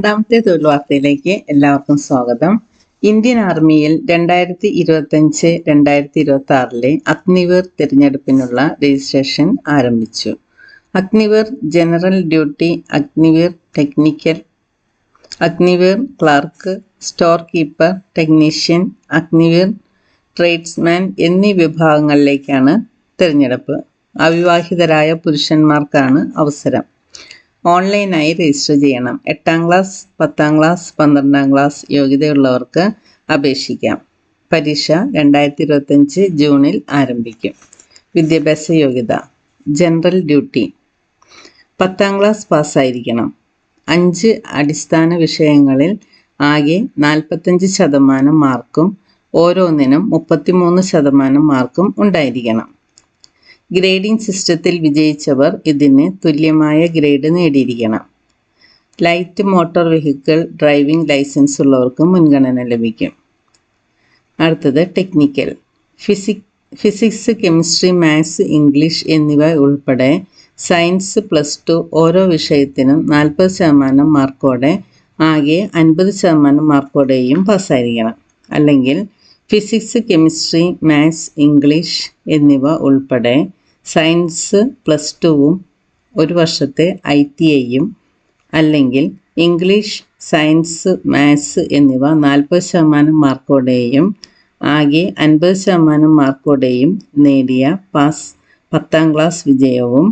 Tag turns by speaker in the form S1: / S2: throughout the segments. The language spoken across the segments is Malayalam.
S1: രണ്ടാമത്തെ തൊഴിൽ വാർത്തയിലേക്ക് എല്ലാവർക്കും സ്വാഗതം. ഇന്ത്യൻ ആർമിയിൽ രണ്ടായിരത്തി ഇരുപത്തഞ്ച് രണ്ടായിരത്തി ഇരുപത്തി ആറിലെ അഗ്നിവീർ തിരഞ്ഞെടുപ്പിനുള്ള രജിസ്ട്രേഷൻ ആരംഭിച്ചു. Agniveer general duty Agniveer technical Agniveer clerk store keeper technician Agniveer tradesman എന്നീ വിഭാഗങ്ങളിലേക്കാണ് തിരഞ്ഞെടുപ്പ്. അവിവാഹിതരായ പുരുഷന്മാർക്കാണ് അവസരം. ഓൺലൈനായി രജിസ്റ്റർ ചെയ്യണം. എട്ടാം ക്ലാസ് പത്താം ക്ലാസ് പന്ത്രണ്ടാം ക്ലാസ് യോഗ്യതയുള്ളവർക്ക് അപേക്ഷിക്കാം. പരീക്ഷ രണ്ടായിരത്തി ഇരുപത്തഞ്ച് ജൂണിൽ ആരംഭിക്കും. വിദ്യാഭ്യാസ യോഗ്യത ജനറൽ ഡ്യൂട്ടി. പത്താം ക്ലാസ് പാസ്സായിരിക്കണം. അഞ്ച് അടിസ്ഥാന വിഷയങ്ങളിൽ ആകെ നാൽപ്പത്തഞ്ച് ശതമാനം മാർക്കും ഓരോന്നിനും മുപ്പത്തിമൂന്ന് ശതമാനം മാർക്കും ഉണ്ടായിരിക്കണം. ഗ്രേഡിംഗ് സിസ്റ്റത്തിൽ വിജയിച്ചവർ ഇതിന് തുല്യമായ grade നേടിയിരിക്കണം. Light motor vehicle driving licence ഉള്ളവർക്ക് മുൻഗണന ലഭിക്കും. അടുത്തത് technical. Physic physics chemistry maths English എന്നിവ ഉൾപ്പെടെ സയൻസ് പ്ലസ് ടു ഓരോ വിഷയത്തിനും നാൽപ്പത് ശതമാനം മാർക്കോടെ ആകെ അൻപത് ശതമാനം മാർക്കോടെയും പാസ്സായിരിക്കണം. അല്ലെങ്കിൽ ഫിസിക്സ് കെമിസ്ട്രി മാത്സ് ഇംഗ്ലീഷ് എന്നിവ ഉൾപ്പെടെ സയൻസ് പ്ലസ് ടുവും ഒരു വർഷത്തെ ഐ ടി ഐയും അല്ലെങ്കിൽ ഇംഗ്ലീഷ് സയൻസ് മാത്സ് എന്നിവ നാൽപ്പത് ശതമാനം മാർക്കോടെയും ആകെ അൻപത് ശതമാനം മാർക്കോടെയും നേടിയ പാസ് പത്താം ക്ലാസ് വിജയവും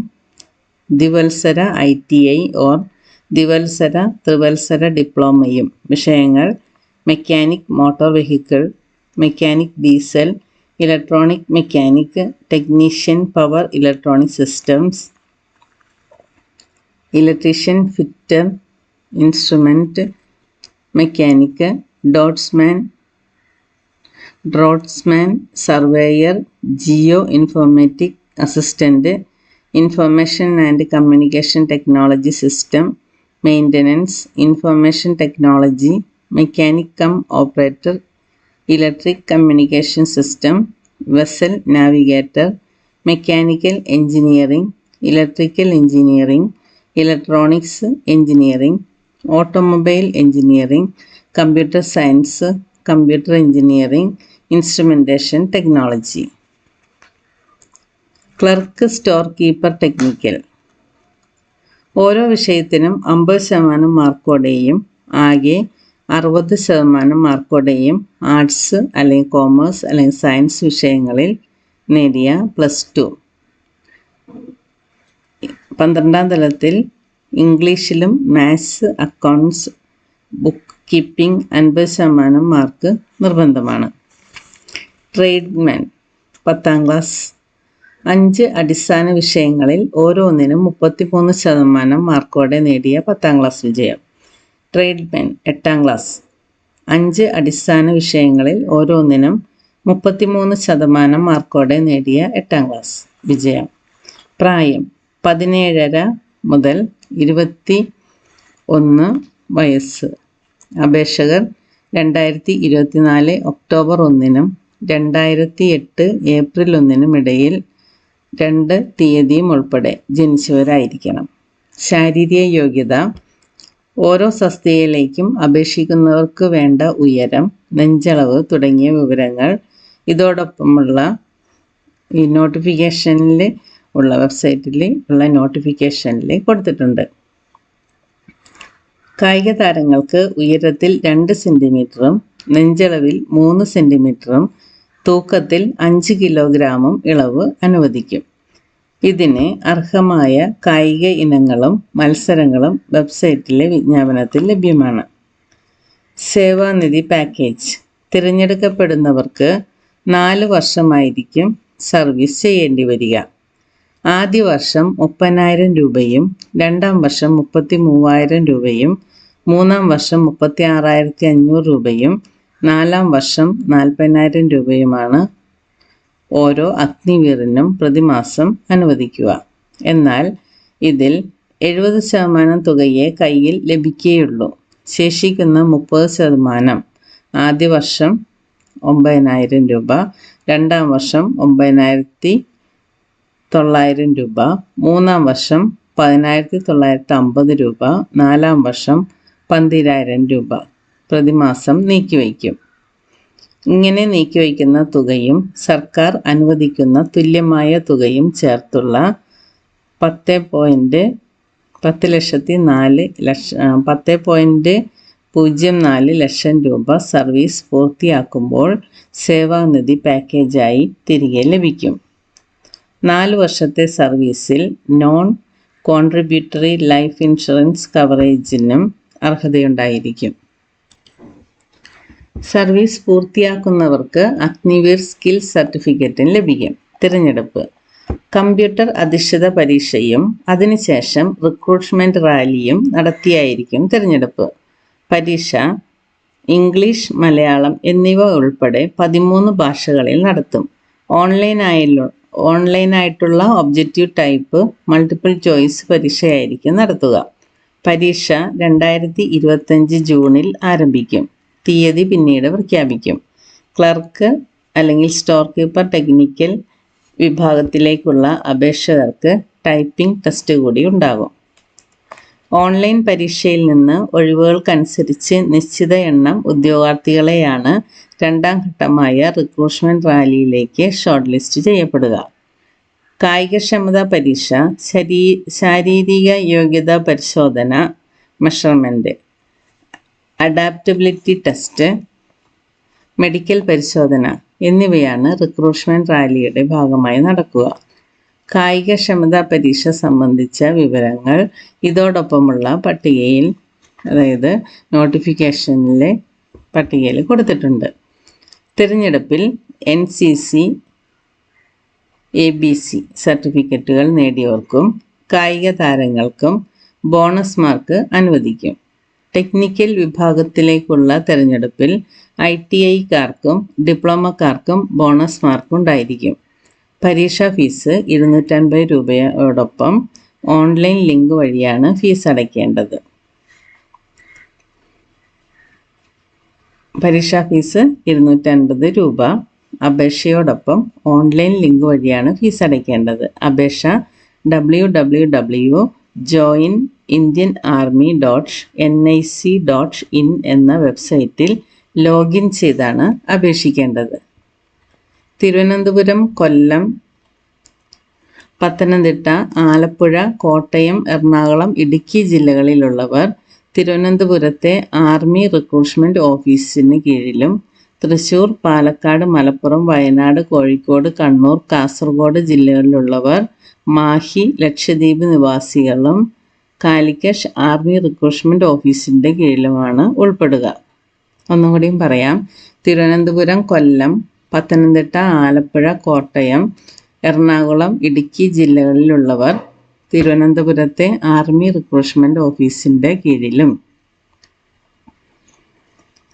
S1: ദിവത്സര ഐ ടി ഐ ഓർ ദിവത്സര ത്രിവത്സര ഡിപ്ലോമയും. വിഷയങ്ങൾ mechanic motor vehicle mechanic diesel electronic mechanic technician power electronic systems electrician fitter instrument mechanic draughtsman draughtsman surveyor geo informatic assistant information and communication technology system maintenance information technology mechanic cum operator electric communication system vessel navigator mechanical engineering electrical engineering electronics engineering automobile engineering computer science computer engineering instrumentation technology. Clerk store keeper technical. ഓരോ വിഷയത്തിനും അമ്പത് ശതമാനം മാർക്കോടെയും ആകെ അറുപത് ശതമാനം മാർക്കോടെയും ആർട്സ് അല്ലെങ്കിൽ കോമേഴ്സ് അല്ലെങ്കിൽ സയൻസ് വിഷയങ്ങളിൽ നേടിയ പ്ലസ് ടു. പന്ത്രണ്ടാം തലത്തിൽ ഇംഗ്ലീഷിലും മാത്സ് അക്കൗണ്ട്സ് ബുക്ക് കീപ്പിംഗ് അൻപത് ശതമാനം മാർക്ക് നിർബന്ധമാണ്. ട്രേഡ്മാൻ പത്താം ക്ലാസ്. അഞ്ച് അടിസ്ഥാന വിഷയങ്ങളിൽ ഓരോന്നിനും മുപ്പത്തിമൂന്ന് ശതമാനം മാർക്കോടെ നേടിയ പത്താം ക്ലാസ് വിജയം. ട്രേഡ്മാൻ എട്ടാം ക്ലാസ്. അഞ്ച് അടിസ്ഥാന വിഷയങ്ങളിൽ ഓരോന്നിനും മുപ്പത്തിമൂന്ന് ശതമാനം മാർക്കോടെ നേടിയ എട്ടാം ക്ലാസ് വിജയം. പ്രായം പതിനേഴര മുതൽ ഇരുപത്തി ഒന്ന് വയസ്സ്. അപേക്ഷകർ രണ്ടായിരത്തി ഇരുപത്തിനാല് ഒക്ടോബർ ഒന്നിനും രണ്ടായിരത്തി എട്ട് ഏപ്രിൽ ഒന്നിനും ഇടയിൽ രണ്ട് തീയതിയും ഉൾപ്പെടെ ജനിച്ചവരായിരിക്കണം. ശാരീരിക യോഗ്യത ഓരോ സസ്തിയിലേക്കും അപേക്ഷിക്കുന്നവർക്ക് വേണ്ട ഉയരം നെഞ്ചളവ് തുടങ്ങിയ വിവരങ്ങൾ. ഇതോടൊപ്പമുള്ള ഈ നോട്ടിഫിക്കേഷനിൽ ഉള്ള വെബ്സൈറ്റിൽ ഉള്ള നോട്ടിഫിക്കേഷനിൽ കൊടുത്തിട്ടുണ്ട്. കായിക താരങ്ങൾക്ക് ഉയരത്തിൽ രണ്ട് സെന്റിമീറ്ററും നെഞ്ചളവിൽ മൂന്ന് സെന്റിമീറ്ററും തൂക്കത്തിൽ അഞ്ച് കിലോഗ്രാമും ഇളവ് അനുവദിക്കും. ഇതിന് അർഹമായ കായിക ഇനങ്ങളും മത്സരങ്ങളും വെബ്സൈറ്റിലെ വിജ്ഞാപനത്തിൽ ലഭ്യമാണ്. സേവാനിധി പാക്കേജ്. തിരഞ്ഞെടുക്കപ്പെടുന്നവർക്ക് നാല് വർഷമായിരിക്കും സർവീസ് ചെയ്യേണ്ടി വരിക. ആദ്യ വർഷം മുപ്പതിനായിരം രൂപയും രണ്ടാം വർഷം മുപ്പത്തി മൂവായിരം രൂപയും മൂന്നാം വർഷം മുപ്പത്തി ആറായിരത്തി അഞ്ഞൂറ് രൂപയും നാലാം വർഷം നാൽപ്പതിനായിരം രൂപയുമാണ് ഓരോ അഗ്നിവീറിനും പ്രതിമാസം അനുവദിക്കുക. എന്നാൽ ഇതിൽ എഴുപത് ശതമാനം തുകയെ കയ്യിൽ ലഭിക്കുകയുള്ളൂ. ശേഷിക്കുന്ന മുപ്പത് ശതമാനം ആദ്യ വർഷം ഒമ്പതിനായിരം രൂപ രണ്ടാം വർഷം ഒമ്പതിനായിരത്തി തൊള്ളായിരം രൂപ മൂന്നാം വർഷം പതിനായിരത്തി തൊള്ളായിരത്തി അമ്പത് രൂപ നാലാം വർഷം പന്തിരായിരം രൂപ പ്രതിമാസം നീക്കിവയ്ക്കും. ഇങ്ങനെ നീക്കിവയ്ക്കുന്ന തുകയും സർക്കാർ അനുവദിക്കുന്ന തുല്യമായ തുകയും ചേർത്തുള്ള പത്ത് പോയിന്റ് പത്ത് ലക്ഷത്തി നാല് ലക്ഷ പത്ത് പോയിന്റ് പൂജ്യം നാല് ലക്ഷം രൂപ സർവീസ് പൂർത്തിയാക്കുമ്പോൾ സേവാനിധി പാക്കേജായി തിരികെ ലഭിക്കും. നാല് വർഷത്തെ സർവീസിൽ നോൺ കോൺട്രിബ്യൂട്ടറി ലൈഫ് ഇൻഷുറൻസ് കവറേജിനും അർഹതയുണ്ടായിരിക്കും. സർവീസ് പൂർത്തിയാക്കുന്നവർക്ക് അഗ്നിവീർ സ്കിൽ സർട്ടിഫിക്കറ്റും ലഭിക്കും. തിരഞ്ഞെടുപ്പ്. കമ്പ്യൂട്ടർ അധിഷ്ഠിത പരീക്ഷയും അതിനുശേഷം റിക്രൂട്ട്മെന്റ് റാലിയും നടത്തിയായിരിക്കും തിരഞ്ഞെടുപ്പ്. പരീക്ഷ ഇംഗ്ലീഷ് മലയാളം എന്നിവ ഉൾപ്പെടെ പതിമൂന്ന് ഭാഷകളിൽ നടത്തും. ഓൺലൈനായുള്ള ഓൺലൈനായിട്ടുള്ള ഒബ്ജക്റ്റീവ് ടൈപ്പ് മൾട്ടിപ്പിൾ ചോയ്സ് പരീക്ഷയായിരിക്കും നടത്തുക. പരീക്ഷ രണ്ടായിരത്തി ഇരുപത്തഞ്ച് ജൂണിൽ ആരംഭിക്കും. തീയതി പിന്നീട് പ്രഖ്യാപിക്കും. ക്ലർക്ക് അല്ലെങ്കിൽ സ്റ്റോർ കീപ്പർ ടെക്നിക്കൽ വിഭാഗത്തിലേക്കുള്ള അപേക്ഷകർക്ക് ടൈപ്പിംഗ് ടെസ്റ്റ് കൂടി ഉണ്ടാകും. ഓൺലൈൻ പരീക്ഷയിൽ നിന്ന് ഒഴിവുകൾക്കനുസരിച്ച് നിശ്ചിത എണ്ണം ഉദ്യോഗാർത്ഥികളെയാണ് രണ്ടാം ഘട്ടമായ റിക്രൂട്ട്മെന്റ് റാലിയിലേക്ക് ഷോർട്ട് ലിസ്റ്റ് ചെയ്യപ്പെടുക. കായികക്ഷമതാ പരീക്ഷ ശരീ ശാരീരിക യോഗ്യതാ പരിശോധന മെഷർമെന്റ് അഡാപ്റ്റബിലിറ്റി ടെസ്റ്റ് മെഡിക്കൽ പരിശോധന എന്നിവയാണ് റിക്രൂട്ട്മെന്റ് റാലിയുടെ ഭാഗമായി നടക്കുക. കായികക്ഷമതാ പരീക്ഷ സംബന്ധിച്ച വിവരങ്ങൾ ഇതോടൊപ്പമുള്ള പട്ടികയിൽ അതായത് നോട്ടിഫിക്കേഷനിലെ പട്ടികയിൽ കൊടുത്തിട്ടുണ്ട്. തിരഞ്ഞെടുപ്പിൽ N C C A B C സർട്ടിഫിക്കറ്റുകൾ നേടിയവർക്കും കായിക താരങ്ങൾക്കും ബോണസ് മാർക്ക് അനുവദിക്കും. ടെക്നിക്കൽ വിഭാഗത്തിലേക്കുള്ള തിരഞ്ഞെടുപ്പിൽ ഐ ടി ഐക്കാർക്കും ഡിപ്ലോമക്കാർക്കും ബോണസ് മാർക്ക് ഉണ്ടായിരിക്കും പരീക്ഷാ ഫീസ് ഇരുന്നൂറ്റൻപത് രൂപയോടൊപ്പം ഓൺലൈൻ ലിങ്ക് വഴിയാണ് ഫീസ് അടയ്ക്കേണ്ടത്. പരീക്ഷാ ഫീസ് ഇരുന്നൂറ്റൻപത് രൂപ. അപേക്ഷയോടൊപ്പം ഓൺലൈൻ ലിങ്ക് വഴിയാണ് ഫീസ് അടയ്ക്കേണ്ടത്. അപേക്ഷ W W W join Indian army dot N I C dot in എന്ന വെബ്സൈറ്റിൽ ലോഗിൻ ചെയ്താണ് അപേക്ഷിക്കേണ്ടത്. തിരുവനന്തപുരം കൊല്ലം പത്തനംതിട്ട ആലപ്പുഴ കോട്ടയം എറണാകുളം ഇടുക്കി ജില്ലകളിലുള്ളവർ തിരുവനന്തപുരത്തെ ആർമി റിക്രൂട്ട്മെന്റ് ഓഫീസിന് കീഴിലും തൃശൂർ പാലക്കാട് മലപ്പുറം വയനാട് കോഴിക്കോട് കണ്ണൂർ കാസർഗോഡ് ജില്ലകളിലുള്ളവർ മാഹി ലക്ഷദ്വീപ് നിവാസികളും കാലിക്കറ്റ് ആർമി റിക്രൂട്ട്മെന്റ് ഓഫീസിന്റെ കീഴിലുമാണ് ഉൾപ്പെടുക. ഒന്നും കൂടിയും പറയാം. തിരുവനന്തപുരം കൊല്ലം പത്തനംതിട്ട ആലപ്പുഴ കോട്ടയം എറണാകുളം ഇടുക്കി ജില്ലകളിലുള്ളവർ തിരുവനന്തപുരത്തെ ആർമി റിക്രൂട്ട്മെന്റ് ഓഫീസിന്റെ കീഴിലും.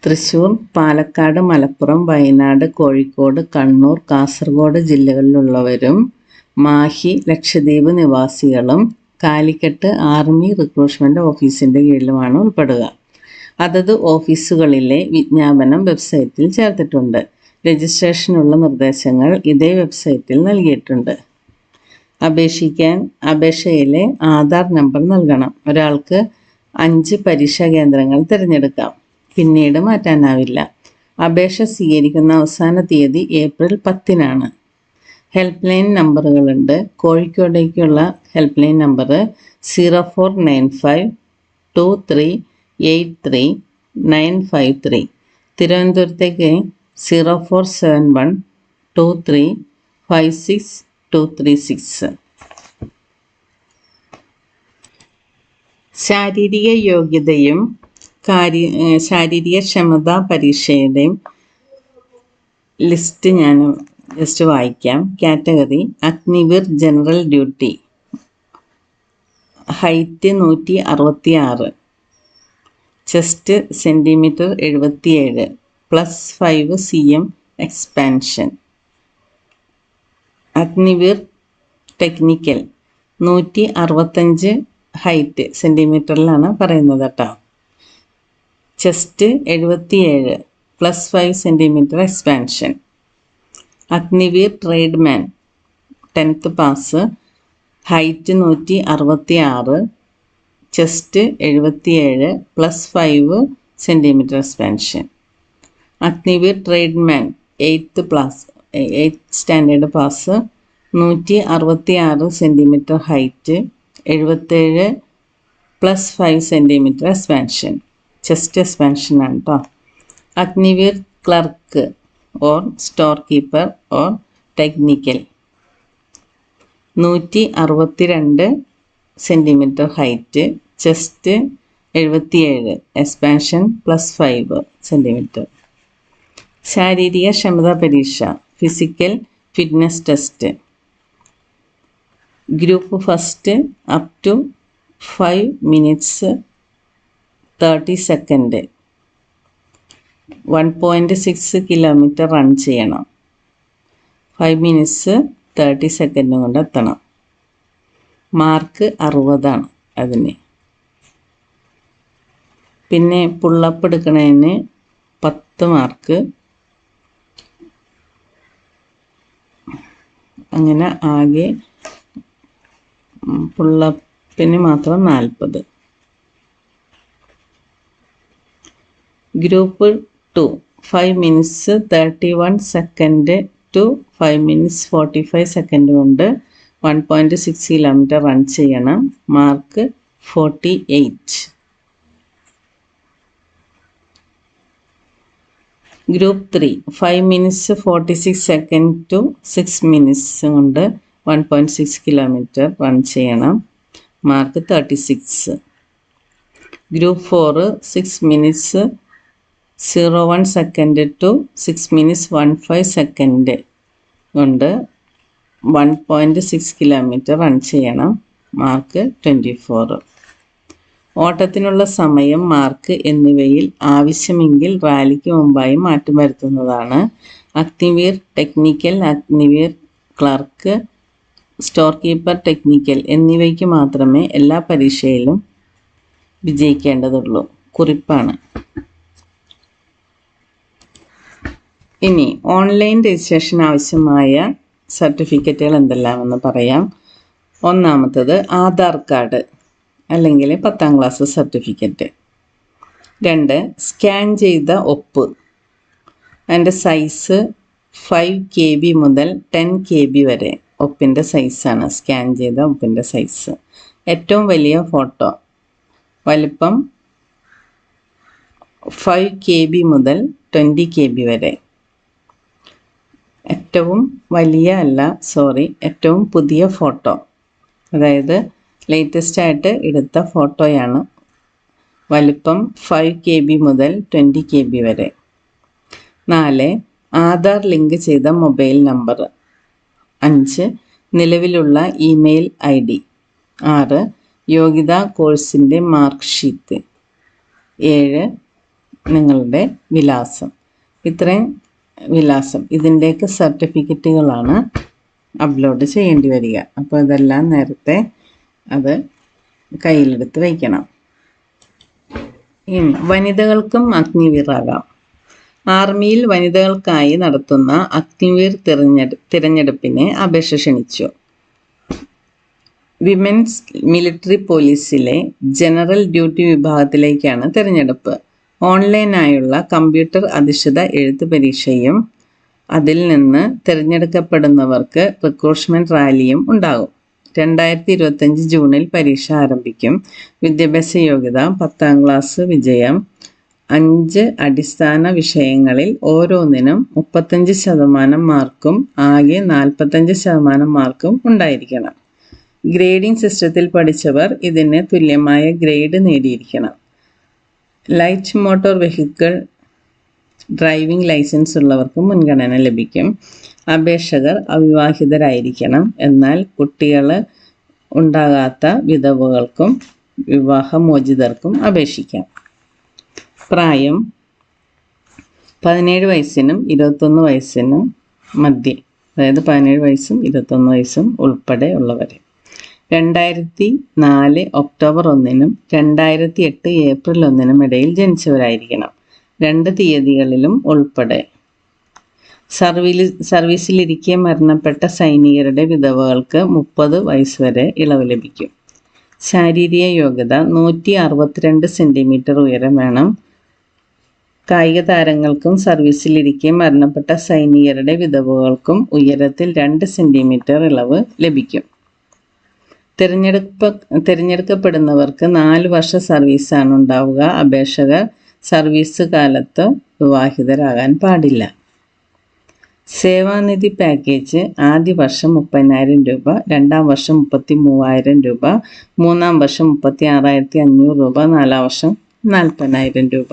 S1: തൃശൂർ പാലക്കാട് മലപ്പുറം വയനാട് കോഴിക്കോട് കണ്ണൂർ കാസർഗോഡ് ജില്ലകളിലുള്ളവരും മാഹി ലക്ഷദ്വീപ് നിവാസികളും കാലിക്കറ്റ് ആർമി റിക്രൂട്ട്മെന്റ് ഓഫീസിന്റെ കീഴിലുമാണ് ഉൾപ്പെടുക. അതത് ഓഫീസുകളിലെ വിജ്ഞാപനം വെബ്സൈറ്റിൽ ചേർത്തിട്ടുണ്ട്. രജിസ്ട്രേഷനുള്ള നിർദ്ദേശങ്ങൾ ഇതേ വെബ്സൈറ്റിൽ നൽകിയിട്ടുണ്ട്. അപേക്ഷിക്കാൻ അപേക്ഷയിലെ ആധാർ നമ്പർ നൽകണം. ഒരാൾക്ക് അഞ്ച് പരീക്ഷാ കേന്ദ്രങ്ങൾ തിരഞ്ഞെടുക്കാം. പിന്നീട് മാറ്റാനാവില്ല. അപേക്ഷ സ്വീകരിക്കുന്ന അവസാന തീയതി ഏപ്രിൽ പത്തിനാണ്. ഹെൽപ്പ് ലൈൻ നമ്പറുകളുണ്ട്. കോഴിക്കോടേക്കുള്ള helpline number zero four nine five two three eight three nine five three. തിരുവനന്തപുരത്തേക്ക് zero four seven one two three five six two three six. ശാരീരിക യോഗ്യതയും കാര്യ ശാരീരിക ക്ഷമതാ പരീക്ഷയുടെയും ലിസ്റ്റ് ഞാൻ ജസ്റ്റ് വായിക്കാം. Category Agniveer general duty height നൂറ്റി അറുപത്തി ആറ് ചെസ്റ്റ് സെന്റിമീറ്റർ എഴുപത്തിയേഴ്. Plus five C M expansion Agniveer technical നൂറ്റി അറുപത്തഞ്ച് ഹൈറ്റ് സെന്റിമീറ്ററിലാണ് പറയുന്നത് കേട്ടോ. ചെസ്റ്റ് എഴുപത്തിയേഴ്. Plus five centimetre expansion Agniveer tradesman. Tenth pass. Height നൂറ്റി അറുപത്തി ആറ് ചെസ്റ്റ് എഴുപത്തിയേഴ്. Plus five centimetre expansion. Agniveer tradesman. Eighth plus eighth standard pass. നൂറ്റി അറുപത്തി ആറ് സെന്റിമീറ്റർ ഹൈറ്റ്. എഴുപത്തേഴ് plus five centimetre expansion. Chest എക്സ്പാൻഷനാണ് കേട്ടോ Agniveer clerk. Or store keeper or technical നൂറ്റി അറുപത്തി രണ്ട് സെന്റിമീറ്റർ ഹൈറ്റ് ചെസ്റ്റ് എഴുപത്തിയേഴ് എക്സ്പാൻഷൻ പ്ലസ് ഫൈവ് സെന്റിമീറ്റർ ശാരീരിക ക്ഷമതാ പരീക്ഷ physical fitness test group first up to five minutes thirty second one point six kilometre run ചെയ്യണം. ഫൈവ് മിനിറ്റ്സ് തേർട്ടി സെക്കൻഡ് കൊണ്ട് എത്തണം. മാർക്ക് അറുപതാണ് അതിന്. പിന്നെ പുള്ളപ്പ് എടുക്കണതിന് പത്ത് മാർക്ക് അങ്ങനെ ആകെ പുള്ളപ്പിന് മാത്രം നാൽപ്പത് group two five minutes thirty one second to five minutes forty five second കൊണ്ട് one point six kilometre run ചെയ്യണം. Mark forty eight group three five minutes forty six second to six minutes കൊണ്ട് one point six kilometre run ചെയ്യണം. Mark thirty six group four six minutes zero one second to six minutes one five second കൊണ്ട് one point six kilometre run ചെയ്യണം. മാർക്ക് ട്വന്റി ഫോർ ഓട്ടത്തിനുള്ള സമയം മാർക്ക് എന്നിവയിൽ ആവശ്യമെങ്കിൽ റാലിക്ക് മുമ്പായി മാറ്റം വരുത്തുന്നതാണ്. Agniveer technical Agniveer clerk store keeper technical എന്നിവയ്ക്ക് മാത്രമേ എല്ലാ പരീക്ഷയിലും വിജയിക്കേണ്ടതുള്ളൂ. കുറിപ്പാണ്. ഇനി ഓൺലൈൻ രജിസ്ട്രേഷൻ ആവശ്യമായ സർട്ടിഫിക്കറ്റുകൾ എന്തെല്ലാമെന്ന് പറയാം. ഒന്നാമത്തത് ആധാർ കാർഡ് അല്ലെങ്കിൽ പത്താം ക്ലാസ് സർട്ടിഫിക്കറ്റ് രണ്ട് സ്കാൻ ചെയ്ത ഒപ്പ്. അതിന്റെ സൈസ് ഫൈവ് കെ ബി മുതൽ ടെൻ കെ ബി വരെ ഒപ്പിന്റെ സൈസാണ് സ്കാൻ ചെയ്ത ഒപ്പിന്റെ സൈസ് ഏറ്റവും വലിയ ഫോട്ടോ വലിപ്പം ഫൈവ് കെ ബി മുതൽ ട്വന്റി കെ ബി വരെ. ഏറ്റവും വലിയ അല്ല സോറി ഏറ്റവും പുതിയ ഫോട്ടോ അതായത് ലേറ്റസ്റ്റ് ആയിട്ട് എടുത്ത ഫോട്ടോയാണ് വലിപ്പം ഫൈവ് കെ ബി മുതൽ ട്വന്റി കെ ബി വരെ. നാല് ആധാർ ലിങ്ക് ചെയ്ത മൊബൈൽ നമ്പർ. അഞ്ച് നിലവിലുള്ള ഇമെയിൽ ഐ ഡി ആറ് യോഗ്യതാ കോഴ്സിന്റെ മാർക്ക് ഷീറ്റ് ഏഴ് നിങ്ങളുടെ വിലാസം. ഇത്രയും വിലാസം. ഇതിന്റെയൊക്കെ സർട്ടിഫിക്കറ്റുകളാണ് അപ്ലോഡ് ചെയ്യേണ്ടി വരിക. അപ്പോൾ ഇതെല്ലാം നേരത്തെ അത് കയ്യിലെടുത്ത് വയ്ക്കണം വനിതകൾക്കും അഗ്നിവീറാകാം. ആർമിയിൽ വനിതകൾക്കായി നടത്തുന്ന അഗ്നിവീർ തിരഞ്ഞെടു തിരഞ്ഞെടുപ്പിന് അപേക്ഷ ക്ഷണിച്ചു. വിമൻസ് മിലിറ്ററി പോലീസിലെ ജനറൽ ഡ്യൂട്ടി വിഭാഗത്തിലേക്കാണ് തിരഞ്ഞെടുപ്പ്. ഓൺലൈനായുള്ള കമ്പ്യൂട്ടർ അധിഷ്ഠിത എഴുത്ത് പരീക്ഷയും അതിൽ നിന്ന് തിരഞ്ഞെടുക്കപ്പെടുന്നവർക്ക് റിക്രൂട്ട്മെന്റ് റാലിയും ഉണ്ടാകും. രണ്ടായിരത്തി ഇരുപത്തഞ്ച് ജൂണിൽ പരീക്ഷ ആരംഭിക്കും. വിദ്യാഭ്യാസ യോഗ്യത പത്താം ക്ലാസ് വിജയം അഞ്ച് അടിസ്ഥാന വിഷയങ്ങളിൽ ഓരോന്നിനും മുപ്പത്തഞ്ച് ശതമാനം മാർക്കും ആകെ നാൽപ്പത്തഞ്ച് ശതമാനം മാർക്കും ഉണ്ടായിരിക്കണം. ഗ്രേഡിംഗ് സിസ്റ്റത്തിൽ പഠിച്ചവർ ഇതിന് തുല്യമായ grade നേടിയിരിക്കണം. Light motor vehicle driving licence ഉള്ളവർക്ക് മുൻഗണന ലഭിക്കും. അപേക്ഷകർ അവിവാഹിതരായിരിക്കണം. എന്നാൽ കുട്ടികൾ ഉണ്ടാകാത്ത വിധവകൾക്കും വിവാഹമോചിതർക്കും അപേക്ഷിക്കാം. പ്രായം പതിനേഴ് വയസ്സിനും ഇരുപത്തൊന്ന് വയസ്സിനും മധ്യേ അതായത് പതിനേഴ് വയസ്സും ഇരുപത്തൊന്ന് വയസ്സും ഉൾപ്പെടെ ഉള്ളവർ രണ്ടായിരത്തി നാല് ഒക്ടോബർ ഒന്നിനും രണ്ടായിരത്തി എട്ട് ഏപ്രിൽ ഒന്നിനും ഇടയിൽ ജനിച്ചവരായിരിക്കണം. രണ്ട് തീയതികളിലും ഉൾപ്പെടെ. സർവീൽ സർവീസിലിരിക്കെ മരണപ്പെട്ട സൈനികരുടെ വിധവകൾക്ക് മുപ്പത് വയസ്സ് വരെ ഇളവ് ലഭിക്കും. ശാരീരിക യോഗ്യത നൂറ്റി അറുപത്തിരണ്ട് സെന്റിമീറ്റർ ഉയരം വേണം. കായിക താരങ്ങൾക്കും സർവീസിലിരിക്കെ മരണപ്പെട്ട സൈനികരുടെ വിധവകൾക്കും ഉയരത്തിൽ രണ്ട് സെന്റിമീറ്റർ ഇളവ് ലഭിക്കും. തിരഞ്ഞെടുപ്പ് തിരഞ്ഞെടുക്കപ്പെടുന്നവർക്ക് നാല് വർഷ സർവീസാണ് ഉണ്ടാവുക. അപേക്ഷകർ സർവീസ് കാലത്ത് വിവാഹിതരാകാൻ പാടില്ല. സേവാനിധി പാക്കേജ് ആദ്യ വർഷം മുപ്പതിനായിരം രൂപ രണ്ടാം വർഷം മുപ്പത്തി മൂവായിരം രൂപ മൂന്നാം വർഷം മുപ്പത്തി ആറായിരത്തി അഞ്ഞൂറ് രൂപ നാലാം വർഷം നാൽപ്പതിനായിരം രൂപ.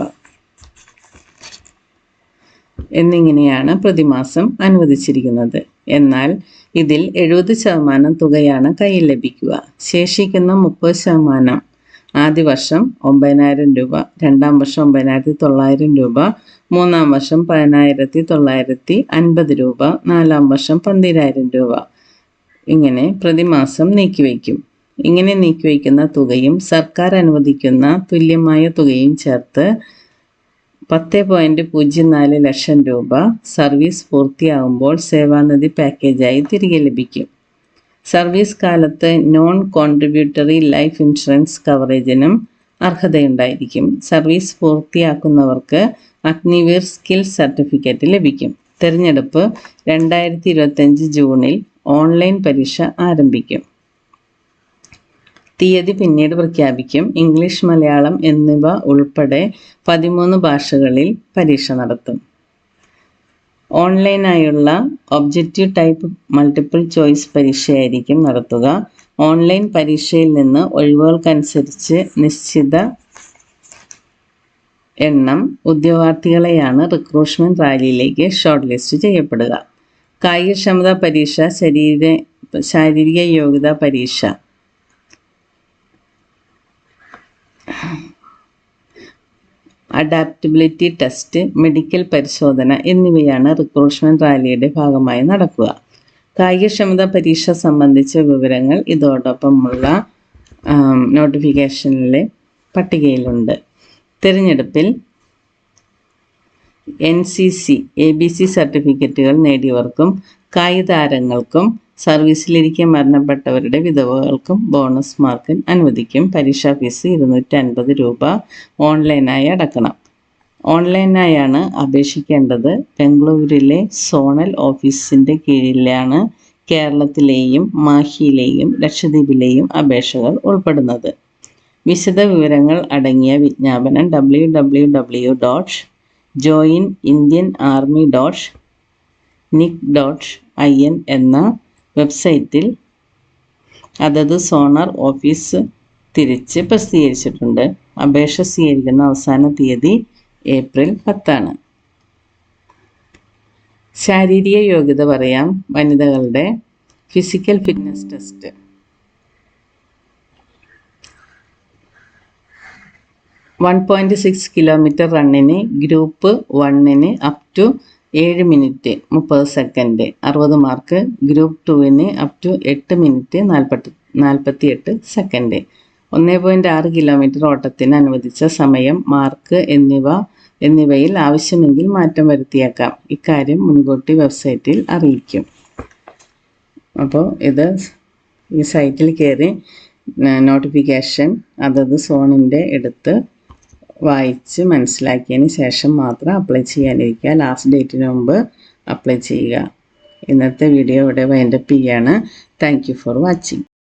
S1: എന്നിങ്ങനെയാണ് പ്രതിമാസം അനുവദിച്ചിരിക്കുന്നത്. എന്നാൽ ഇതിൽ എഴുപത് ശതമാനം തുകയാണ് കയ്യിൽ ലഭിക്കുക. ശേഷിക്കുന്ന മുപ്പത് ശതമാനം ആദ്യ വർഷം ഒമ്പതിനായിരം രൂപ രണ്ടാം വർഷം ഒമ്പതിനായിരത്തി തൊള്ളായിരം രൂപ മൂന്നാം വർഷം പതിനായിരത്തി തൊള്ളായിരത്തി അൻപത് രൂപ നാലാം വർഷം പന്തിരായിരം രൂപ. ഇങ്ങനെ പ്രതിമാസം നീക്കിവയ്ക്കും ഇങ്ങനെ നീക്കിവയ്ക്കുന്ന തുകയും സർക്കാർ അനുവദിക്കുന്ന തുല്യമായ തുകയും ചേർത്ത് പത്ത് പോയിന്റ് പൂജ്യം നാല് ലക്ഷം രൂപ സർവീസ് പൂർത്തിയാകുമ്പോൾ സേവാനിധി പാക്കേജായി തിരികെ ലഭിക്കും. സർവീസ് കാലത്ത് നോൺ കോൺട്രിബ്യൂട്ടറി ലൈഫ് ഇൻഷുറൻസ് കവറേജിനും അർഹതയുണ്ടായിരിക്കും. സർവീസ് പൂർത്തിയാക്കുന്നവർക്ക് അഗ്നിവീർ സ്കിൽ സർട്ടിഫിക്കറ്റ് ലഭിക്കും. തിരഞ്ഞെടുപ്പ് രണ്ടായിരത്തി ഇരുപത്തഞ്ച് ജൂണിൽ ഓൺലൈൻ പരീക്ഷ ആരംഭിക്കും. തീയതി പിന്നീട് പ്രഖ്യാപിക്കും. ഇംഗ്ലീഷ് മലയാളം എന്നിവ ഉൾപ്പെടെ പതിമൂന്ന് ഭാഷകളിൽ പരീക്ഷ നടത്തും. ഓൺലൈനായുള്ള ഒബ്ജക്റ്റീവ് ടൈപ്പ് മൾട്ടിപ്പിൾ ചോയ്സ് പരീക്ഷയായിരിക്കും നടത്തുക. ഓൺലൈൻ പരീക്ഷയിൽ നിന്ന് ഒഴിവുകൾക്കനുസരിച്ച് നിശ്ചിത എണ്ണം ഉദ്യോഗാർത്ഥികളെയാണ് റിക്രൂട്ട്മെന്റ് റാലിയിലേക്ക് ഷോർട്ട് ലിസ്റ്റ് ചെയ്യപ്പെടുക. കായികക്ഷമതാ പരീക്ഷ ശരീര ശാരീരിക യോഗ്യതാ പരീക്ഷ അഡാപ്റ്റബിലിറ്റി ടെസ്റ്റ് മെഡിക്കൽ പരിശോധന എന്നിവയാണ് റിക്രൂട്ട്മെന്റ് റാലിയുടെ ഭാഗമായി നടക്കുക. കായികക്ഷമതാ പരീക്ഷ സംബന്ധിച്ച വിവരങ്ങൾ ഇതോടൊപ്പമുള്ള നോട്ടിഫിക്കേഷനിലെ പട്ടികയിലുണ്ട്. തിരഞ്ഞെടുപ്പിൽ N C C A B C സർട്ടിഫിക്കറ്റുകൾ നേടിയവർക്കും കായിക താരങ്ങൾക്കും സർവീസിലിരിക്കെ മരണപ്പെട്ടവരുടെ വിധവകൾക്കും ബോണസ് മാർക്കും അനുവദിക്കും. പരീക്ഷാ ഫീസ് ഇരുന്നൂറ്റി അൻപത് രൂപ ഓൺലൈനായി അടക്കണം. ഓൺലൈനായാണ് അപേക്ഷിക്കേണ്ടത്. ബംഗളൂരിലെ സോണൽ ഓഫീസിന്റെ കീഴിലാണ് കേരളത്തിലെയും മാഹിയിലെയും ലക്ഷദ്വീപിലെയും അപേക്ഷകൾ ഉൾപ്പെടുന്നത്. വിശദ വിവരങ്ങൾ അടങ്ങിയ വിജ്ഞാപനം W W W dot join Indian army dot NIC dot I N എന്ന വെബ്സൈറ്റിൽ അതത് സോണർ ഓഫീസ് തിരിച്ച് പ്രസിദ്ധീകരിച്ചിട്ടുണ്ട്. അപേക്ഷ സ്വീകരിക്കുന്ന അവസാന തീയതി ഏപ്രിൽ പത്താണ്. ശാരീരിക യോഗ്യത പറയാം. വനിതകളുടെ physical fitness test. One point six kilometre റണ്ണിന് group വണ്ണിന് അപ് ടു ഏഴ് മിനിറ്റ് മുപ്പത് സെക്കൻഡ് അറുപത് മാർക്ക് ഗ്രൂപ്പ് ടുവിന് അപ് ടു എട്ട് മിനിറ്റ് നാൽപ്പത്തി നാൽപ്പത്തി എട്ട് സെക്കൻഡ്. ഒന്ന് പോയിന്റ് ആറ് കിലോമീറ്റർ ഓട്ടത്തിന് അനുവദിച്ച സമയം മാർക്ക് എന്നിവ എന്നിവയിൽ ആവശ്യമെങ്കിൽ മാറ്റം വരുത്തിയേക്കാം. ഇക്കാര്യം മുൻകൂട്ടി വെബ്സൈറ്റിൽ അറിയിക്കും. അപ്പോൾ ഇത് ഈ സൈറ്റിൽ കയറി നോട്ടിഫിക്കേഷൻ അതത് സോണിന്റെ എടുത്ത് വായിച്ച് മനസ്സിലാക്കിയതിന് ശേഷം മാത്രം അപ്ലൈ ചെയ്യാനിരിക്കുക. ലാസ്റ്റ് ഡേറ്റിന് മുമ്പ് അപ്ലൈ ചെയ്യുക. ഇന്നത്തെ വീഡിയോ ഇവിടെ വൈൻഡപ്പ് ചെയ്യാണ്. Thank for watching